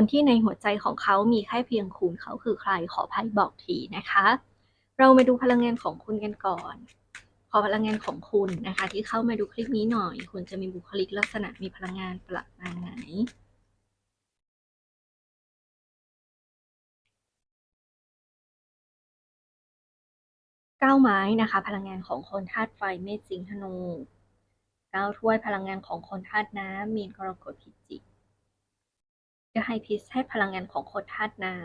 คนที่ในหัวใจของเขามีแค่เพียงคุณเขาคือใครขอไพ่บอกทีนะคะ เรามาดูพลังงานของคุณกันก่อน ขอพลังงานของคุณนะคะ ที่เข้ามาดูคลิปนี้หน่อย คุณจะมีบุคลิกลักษณะมีพลังงานประมาณไหนเก้าไม้นะคะ พลังงานของคนธาตุไฟเมษสิงธนูเก้าถ้วยพลังงานของคนธาตุน้ำมีนกรกฎพิจิก เดอะไฮพิสให้พลังงานของคนธาตุน้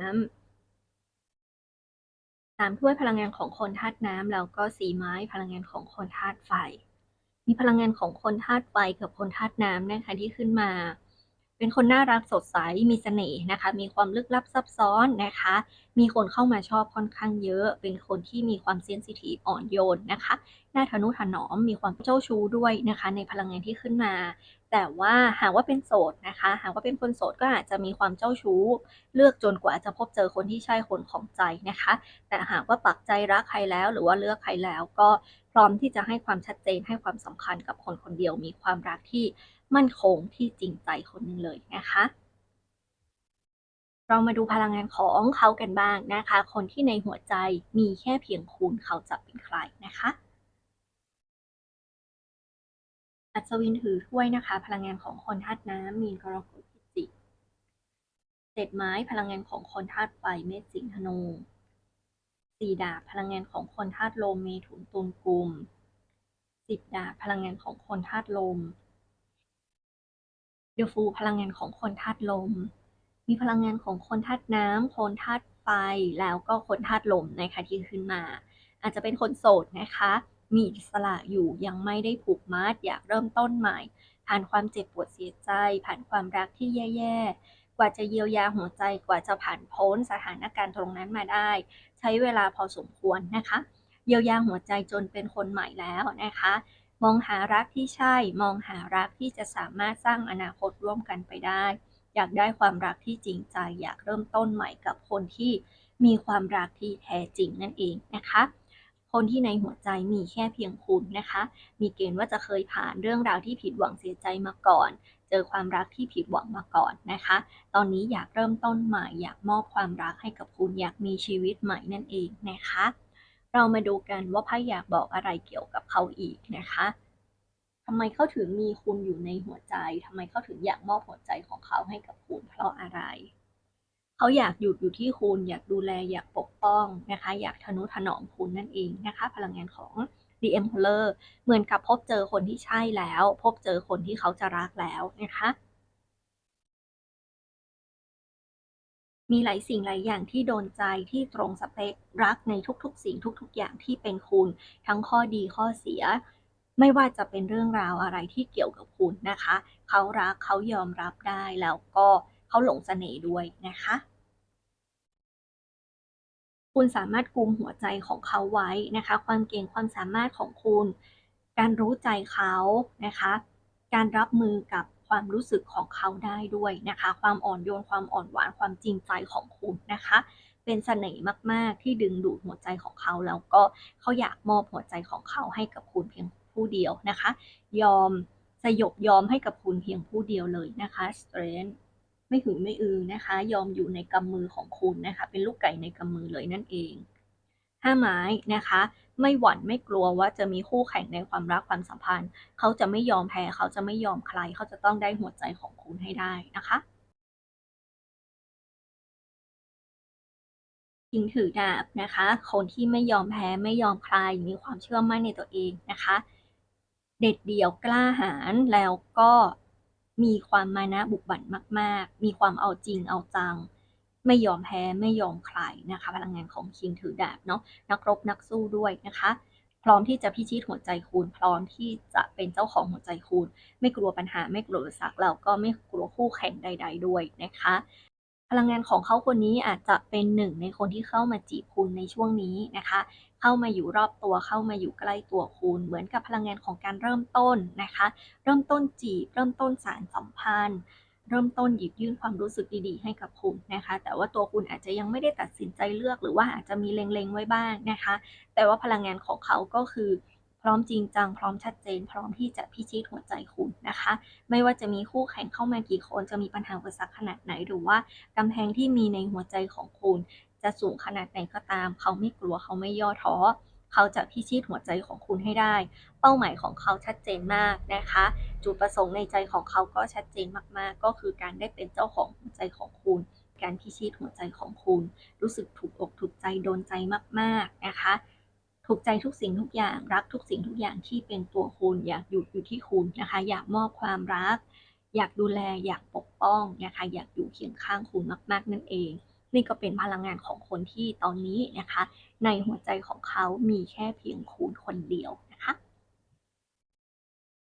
ำสามถ้วยพลังงานของคนธาตุน้ำแล้วก็สีไม้พลังงานของคนธาตุไฟ มีพลังงานของคนธาตุไฟกับคนธาตุน้ำนะคะที่ขึ้นมา เป็นคนน่ารักสดใสมีเสน่ห์นะคะ มีความลึกลับซับซ้อนนะคะ มีคนเข้ามาชอบค่อนข้างเยอะ เป็นคนที่มีความเซนซิทีฟอ่อนโยนนะคะน่าทะนุถนอมมีความเจ้าชู้ด้วยนะคะ ในพลังงานที่ขึ้นมา แต่ว่าหากว่าเป็นโสดนะคะ หากว่าเป็นคนโสดก็อาจจะมีความเจ้าชู้ เลือกจนกว่าจะพบเจอคนที่ใช่คนของใจนะคะ แต่หากว่าปักใจรักใครแล้วหรือว่าเลือกใครแล้วก็พร้อมที่จะให้ความชัดเจนให้ความสำคัญกับคนคนเดียวมีความรักที่ มั่นคงที่จริงใจคนหนึ่งเลยนะคะ เรามาดูพลังงานของเขากันบ้างนะคะ คนที่ในหัวใจมีแค่เพียงคุณเขาจะเป็นใครนะคะ อัศวินถือถ้วยนะคะ พลังงานของคนธาตุน้ำมีนกรกฎพิจิกเจ็ดไม้พลังงานของคนธาตุไฟเมษสิงห์ธนูสี่ดาบพลังงานของคนธาตุลมเมถุนตุลกุมสิบดาบพลังงานของคนธาตุลม เดอะฟูพลังงานของคนธาตุลม มีพลังงานของคนธาตุน้ำคนธาตุไฟ แล้วก็คนธาตุลมนะคะที่ขึ้นมา อาจจะเป็นคนโสดนะคะ มีอิสระอยู่ยังไม่ได้ผูกมัดอยากเริ่มต้นใหม่ ผ่านความเจ็บปวดเสียใจ ผ่านความรักที่แย่ๆ กว่าจะเยียวยาหัวใจกว่าจะผ่านพ้นสถานการณ์ตรงนั้นมาได้ ใช้เวลาพอสมควรนะคะ เยียวยาหัวใจจนเป็นคนใหม่แล้วนะคะ มองหารักที่ใช่ มองหารักที่จะสามารถสร้างอนาคตร่วมกันไปได้ อยากได้ความรักที่จริงใจ อยากเริ่มต้นใหม่กับคนที่มีความรักที่แท้จริงนั่นเองนะคะ คนที่ในหัวใจมีแค่เพียงคุณนะคะ มีเกณฑ์ว่าจะเคยผ่านเรื่องราวที่ผิดหวังเสียใจมาก่อน เจอความรักที่ผิดหวังมาก่อนนะคะ ตอนนี้อยากเริ่มต้นใหม่ อยากมอบความรักให้กับคุณ อยากมีชีวิตใหม่นั่นเองนะคะ เรามาดูกันว่าไพ่อยากบอกอะไรเกี่ยวกับเขาอีกนะคะทำไมเขาถึงมีคุณอยู่ในหัวใจทำไมเขาถึงอยากมอบหัวใจของเขาให้กับคุณเพราะอะไร เขาอยากอยู่อยู่ที่คุณ อยากดูแล อยากปกป้องนะคะ อยากทนุถนอมคุณนั่นเองนะคะ พลังงานของ The Emperor เหมือนกับพบเจอคนที่ใช่แล้ว พบเจอคนที่เขาจะรักแล้วนะคะ มีหลายสิ่งหลายอย่างที่โดนใจที่ตรงสเปครักในทุกๆ สิ่งทุกๆ อย่างที่เป็นคุณ ทั้งข้อดีข้อเสีย ไม่ว่าจะเป็นเรื่องราวอะไรที่เกี่ยวกับคุณนะคะ เขารักเขายอมรับได้แล้วก็เขาหลงเสน่ห์ด้วยนะคะ คุณสามารถกุมหัวใจของเขาไว้นะคะ ความเก่งความสามารถของคุณ การรู้ใจเขานะคะ การรับมือกับ ความรู้สึกของเขาได้ด้วยนะคะ ความอ่อนโยนความอ่อนหวานความจริงใจของคุณนะคะ เป็นเสน่ห์มาก ๆ ที่ดึงดูดหัวใจของเขา แล้วก็เขาอยากมอบหัวใจของเขาให้กับคุณเพียงผู้เดียวนะคะ ยอมสยบยอมให้กับคุณเพียงผู้เดียวเลยนะคะ strength ไม่หึงไม่อือนะคะ ยอมอยู่ในกำมือของคุณนะคะ เป็นลูกไก่ในกำมือเลยนั่นเองห้าไม้นะคะ ไม่หวั่นไม่กลัวว่าจะมีคู่แข่งในความรักความสัมพันธ์ เขาจะไม่ยอมแพ้เขาจะไม่ยอมใคร เขาจะต้องได้หัวใจของคุณให้ได้นะคะคิงถือดาบนะคะ คนที่ไม่ยอมแพ้ไม่ยอมใครมีความเชื่อมั่นในตัวเองนะคะ เด็ดเดี่ยวกล้าหาญแล้วก็มีความมานะบุกบั่นมาก ๆ มีความเอาจริงเอาจัง ไม่ยอมแพ้ไม่ยอมใครนะคะ พลังงานของคิงถือดาบเนาะนักรบนักสู้ด้วยนะคะ พร้อมที่จะพิชิตหัวใจคุณพร้อมที่จะเป็นเจ้าของหัวใจคุณ ไม่กลัวปัญหาไม่กลัวอุปสรรคแล้วก็ไม่กลัวคู่แข่งใด ๆ ด้วยนะคะพลังงานของเขาคนนี้อาจจะเป็นหนึ่งในคนที่เข้ามาจีบคุณในช่วงนี้นะคะ เข้ามาอยู่รอบตัวเข้ามาอยู่ใกล้ตัวคุณ เหมือนกับพลังงานของการเริ่มต้นนะคะ เริ่มต้นจีบ เริ่มต้นสารสัมพันธ์ เริ่มต้นหยิบยื่นความรู้สึกดีๆ ให้กับคุณนะคะ แต่ว่าตัวคุณอาจจะยังไม่ได้ตัดสินใจเลือกหรือว่าอาจจะมีเล็งๆไว้บ้างนะคะ แต่ว่าพลังงานของเขาก็คือพร้อมจริงจังพร้อมชัดเจน พร้อมที่จะพิชิตหัวใจคุณนะคะ ไม่ว่าจะมีคู่แข่งเข้ามากี่คนจะมีปัญหาอุปสรรคขนาดไหนหรือว่ากำแพงที่มีในหัวใจของคุณ จะสูงขนาดไหนก็ตาม เขาไม่กลัวเขาไม่ย่อท้อ เขาจะพิชิตหัวใจของคุณให้ได้ เป้าหมายของเขาชัดเจนมากนะคะ จุดประสงค์ในใจของเขาก็ชัดเจนมากๆ ก็คือการได้เป็นเจ้าของหัวใจของคุณ การพิชิตหัวใจของคุณ รู้สึกถูกอกถูกใจโดนใจมากๆนะคะถูกใจทุกสิ่งทุกอย่างรักทุกสิ่งทุกอย่างที่เป็นตัวคุณอยากอยู่อยู่ที่คุณนะคะ อยากมอบความรัก อยากดูแลอยากปกป้องนะคะ อยากอยู่เคียงข้างคุณมาก ๆ นั่นเอง นี่ก็เป็นพลังงานของคนที่ตอนนี้นะคะ ในหัวใจของเขามีแค่เพียงคุณคนเดียว